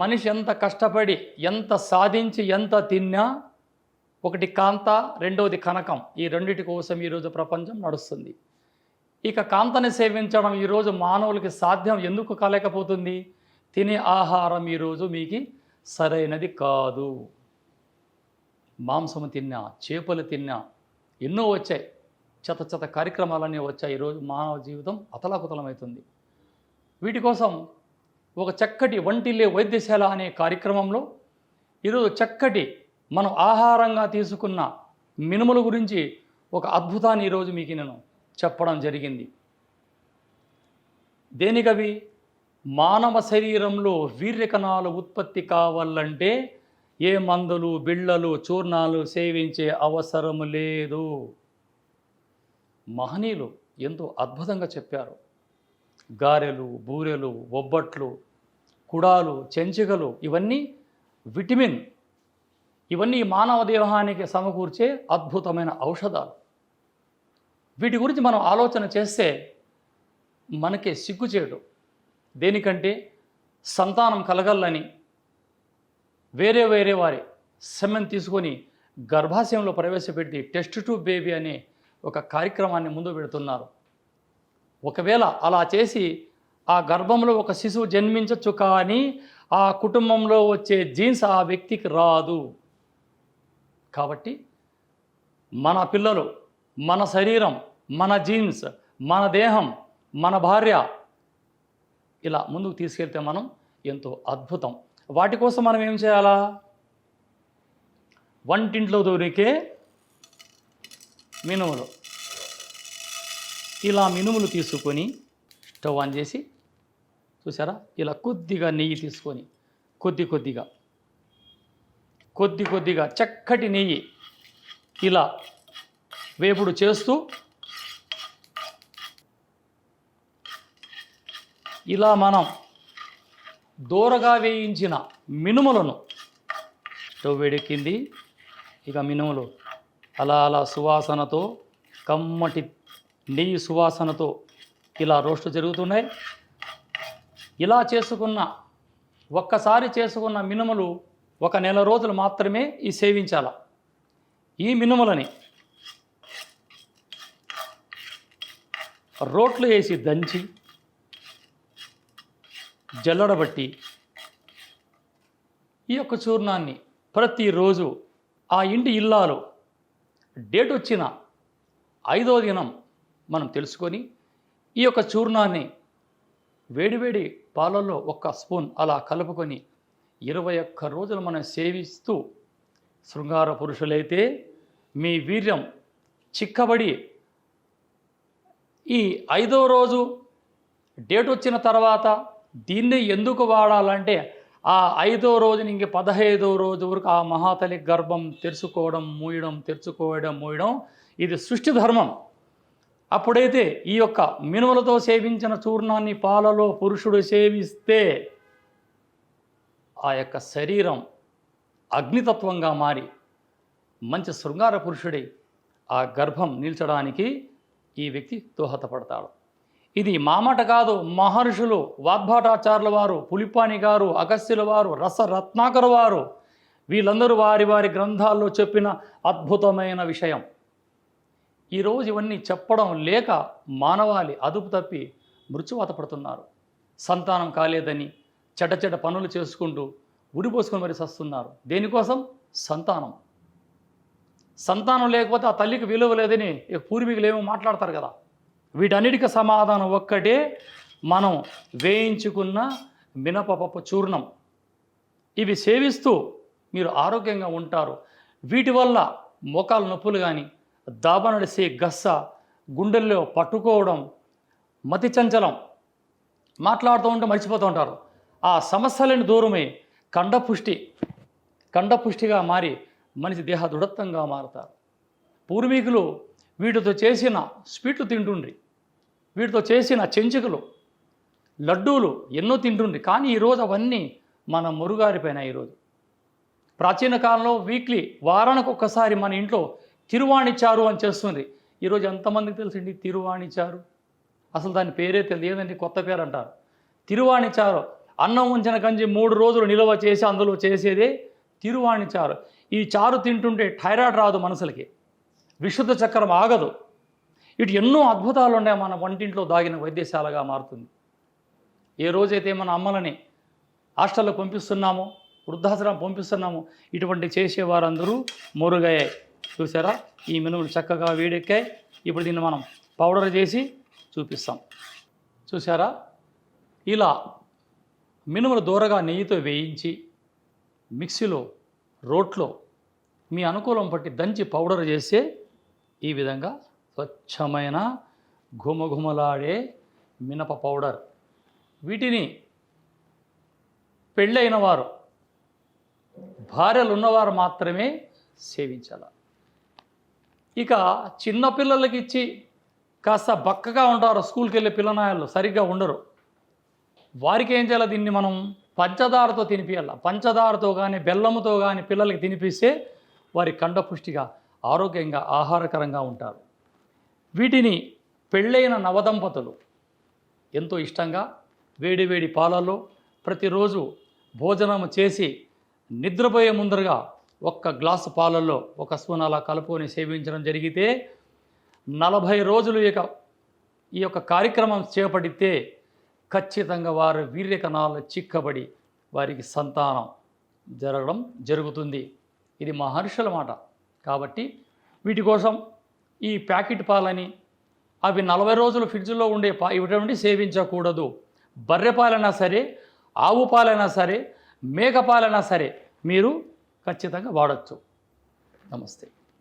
మనిషి ఎంత కష్టపడి ఎంత సాధించి ఎంత తిన్నా ఒకటి కాంత రెండవది కనకం. ఈ రెండిటి కోసం ఈరోజు ప్రపంచం నడుస్తుంది. ఇక కాంతని సేవించడం ఈరోజు మానవులకి సాధ్యం ఎందుకు కాలేకపోతుంది? తినే ఆహారం ఈరోజు మీకు సరైనది కాదు. మాంసము తిన్నా చేపలు తిన్నా ఎన్నో వచ్చాయి. చెత్త చెత్త కార్యక్రమాలన్నీ వచ్చాయి. ఈరోజు మానవ జీవితం అతలాకుతలమవుతుంది వీటి కోసం ఒక చక్కటి వంటిల్లే వైద్యశాల అనే కార్యక్రమంలో ఈరోజు చక్కటి మనం ఆహారంగా తీసుకున్న మినుముల గురించి ఒక అద్భుతాన్ని ఈరోజు మీకు నేను చెప్పడం జరిగింది. దేనికవి మానవ శరీరంలో వీర్యకణాలు ఉత్పత్తి కావాలంటే ఏ మందులు బిళ్ళలు చూర్ణాలు సేవించే అవసరం లేదు. మహనీయులు ఎంతో అద్భుతంగా చెప్పారు. గారెలు బూరెలు బొబ్బట్లు కుడాలు చెంచికలు ఇవన్నీ విటమిన్. ఇవన్నీ మానవ దేహానికి సమకూర్చే అద్భుతమైన ఔషధాలు. వీటి గురించి మనం ఆలోచన చేస్తే మనకి సిగ్గుచేటు. దేనికంటే సంతానం కలగల్లని వేరే వేరే వారి సెమెన్ తీసుకొని గర్భాశయంలో ప్రవేశపెట్టి టెస్ట్ టు బేబీ అనే ఒక కార్యక్రమాన్ని ముందు పెడుతున్నారు. ఒకవేళ అలా చేసి ఆ గర్భంలో ఒక శిశువు జన్మించవచ్చు కానీ ఆ కుటుంబంలో వచ్చే జీన్స్ ఆ వ్యక్తికి రాదు. కాబట్టి మన పిల్లలు మన శరీరం మన జీన్స్ మన దేహం మన భార్య ఇలా ముందుకు తీసుకెళ్తే మనం ఎంతో అద్భుతం. వాటి కోసం మనం ఏం చేయాలా? వంటింట్లో దొరికే మినుములు. ఇలా మినుములు తీసుకొని స్టవ్ ఆన్ చేసి చూసారా? ఇలా కొద్దిగా నెయ్యి తీసుకొని కొద్ది కొద్దిగా కొద్ది కొద్దిగా చక్కటి నెయ్యి ఇలా వేపుడు చేస్తూ ఇలా మనం దూరగా వేయించిన మినుములను స్టవ్ వేడెక్కింది. ఇక మినుములు అలా అలా సువాసనతో కమ్మటి నెయ్యి సువాసనతో ఇలా రోస్ట్ జరుగుతున్నాయి. ఇలా చేసుకున్న ఒక్కసారి చేసుకున్న మినుములు ఒక నెల రోజులు మాత్రమే ఈ సేవించాల. ఈ మినుములని రోట్లు వేసి దంచి జల్లడబట్టి ఈ యొక్క చూర్ణాన్ని ప్రతిరోజు ఆ ఇంటి ఇల్లాలు డేట్ వచ్చిన ఐదో దినం మనం తెలుసుకొని ఈ యొక్క చూర్ణాన్ని వేడివేడి పాలల్లో ఒక్క స్పూన్ అలా కలుపుకొని ఇరవై ఒక్క రోజులు మనం సేవిస్తూ శృంగార పురుషులైతే మీ వీర్యం చిక్కబడి ఈ ఐదో రోజు డేట్ వచ్చిన తర్వాత దీన్ని ఎందుకు వాడాలంటే ఆ ఐదో రోజు ఇంక పదహైదో రోజు వరకు ఆ మహాతలి గర్భం తెరుచుకోవడం మూయడం తెరుచుకోవడం మూయడం ఇది సృష్టి ధర్మం. అప్పుడైతే ఈ యొక్క మినుములతో సేవించిన చూర్ణాన్ని పాలలో పురుషుడు సేవిస్తే ఆ యొక్క శరీరం అగ్నితత్వంగా మారి మంచి శృంగార పురుషుడై ఆ గర్భం నిల్చడానికి ఈ వ్యక్తి దోహదపడతాడు. ఇది మామట కాదు మహర్షులు వాగ్భాటాచార్యుల వారు పులిపాని గారు అగస్త్యుల వారు రసరత్నాకర వారు వీళ్ళందరూ వారి వారి గ్రంథాల్లో చెప్పిన అద్భుతమైన విషయం. ఈరోజు ఇవన్నీ చెప్పడం లేక మానవాళి అదుపు తప్పి మృత్యువాత పడుతున్నారు. సంతానం కాలేదని చెడ్డ చెడ్డ పనులు చేసుకుంటూ ఉరిపోసుకొని మరి సస్తున్నారు. దేనికోసం? సంతానం. సంతానం లేకపోతే ఆ తల్లికి విలువ లేదని పూర్వీకులు ఏమో మాట్లాడతారు కదా. వీటన్నిటికీ సమాధానం ఒక్కటే మనం వేయించుకున్న మినపపప్పు చూర్ణం. ఇవి సేవిస్తూ మీరు ఆరోగ్యంగా ఉంటారు. వీటి వల్ల మోకాలు నొప్పులు కానీ దాబనడిసే గస్స గుండెల్లో పట్టుకోవడం మతి చంచలం. మాట్లాడుతూ ఉంటే మర్చిపోతూ ఉంటారు. ఆ సమస్యలను దూరమే కండపుష్టి. కండపుష్టిగా మారి మనిషి దేహ దృఢత్వంగా మారుతారు. పూర్వీకులు వీటితో చేసిన స్వీట్లు తింటుండ్రి. వీటితో చేసిన చెంచుకలు లడ్డూలు ఎన్నో తింటుండ్రి. కానీ ఈరోజు అవన్నీ మన మురుగారిపోయినాయి ఈరోజు. ప్రాచీన కాలంలో వీక్లీ వారానికి ఒక్కసారి మన ఇంట్లో తిరువాణిచారు అని చేస్తుంది. ఈరోజు ఎంతమందికి తెలుసండి? తిరువాణిచారు. అసలు దాని పేరే తెలియదు. ఏదంటే కొత్త పేరు అంటారు. తిరువాణిచారు. అన్నం ఉంచిన కంచి మూడు రోజులు నిల్వ చేసి అందులో చేసేదే తిరువాణి చారు ఈ చారు తింటుంటే థైరాయిడ్ రాదు మనసులకి. విశుద్ధ చక్రం ఆగదు. ఇటు ఎన్నో అద్భుతాలు ఉన్నాయి మన వంటింట్లో దాగిన వైద్యశాలగా మారుతుంది. ఏ రోజైతే మన అమ్మలని హాస్టల్లో పంపిస్తున్నామో వృద్ధాశ్రమం పంపిస్తున్నామో ఇటువంటి చేసేవారందరూ మురుగయ్యాయి చూసారా ఈ మినుములు చక్కగా వేడెక్కాయి. ఇప్పుడు దీన్ని మనం పౌడర్ చేసి చూపిస్తాం. చూసారా ఇలా మినుములు దూరగా నెయ్యితో వేయించి మిక్సీలో రోట్లో మీ అనుకూలం పట్టి దంచి పౌడర్ చేస్తే ఈ విధంగా స్వచ్ఛమైన ఘుమఘుమలాడే మినప పౌడర్. వీటిని పెళ్ళైన వారు భార్యలు ఉన్నవారు మాత్రమే సేవించాలి. ఇక చిన్నపిల్లలకి ఇచ్చి కాస్త బక్కగా ఉంటారు స్కూల్కి వెళ్ళే పిల్లనాయాలు సరిగ్గా ఉండరు. వారికి ఏం చేయాలి దీన్ని మనం పంచదారతో తినిపించాల పంచదారతో కానీ బెల్లముతో కానీ పిల్లలకి తినిపిస్తే వారి కండపుష్టిగా ఆరోగ్యంగా ఆహారకరంగా ఉంటారు. వీటిని పెళ్ళైన నవదంపతులు ఎంతో ఇష్టంగా వేడి వేడి పాలల్లో ప్రతిరోజు భోజనం చేసి నిద్రపోయే ముందరగా ఒక్క గ్లాసు పాలల్లో ఒక స్పూన్ అలా కలుపుకొని సేవించడం జరిగితే నలభై రోజులు ఇక ఈ యొక్క కార్యక్రమం చేపడితే ఖచ్చితంగా వారి వీర్యకణాలు చిక్కబడి వారికి సంతానం జరగడం జరుగుతుంది. ఇది మహర్షుల మాట. కాబట్టి వీటి కోసం ఈ ప్యాకెట్ పాలని అవి నలభై రోజులు ఫ్రిడ్జ్లో ఉండే పా ఇటువంటి సేవించకూడదు. బర్రె పాలైనా సరే ఆవు పాలైనా సరే మేక పాలైనా సరే మీరు ఖచ్చితంగా వాడచ్చు. నమస్తే.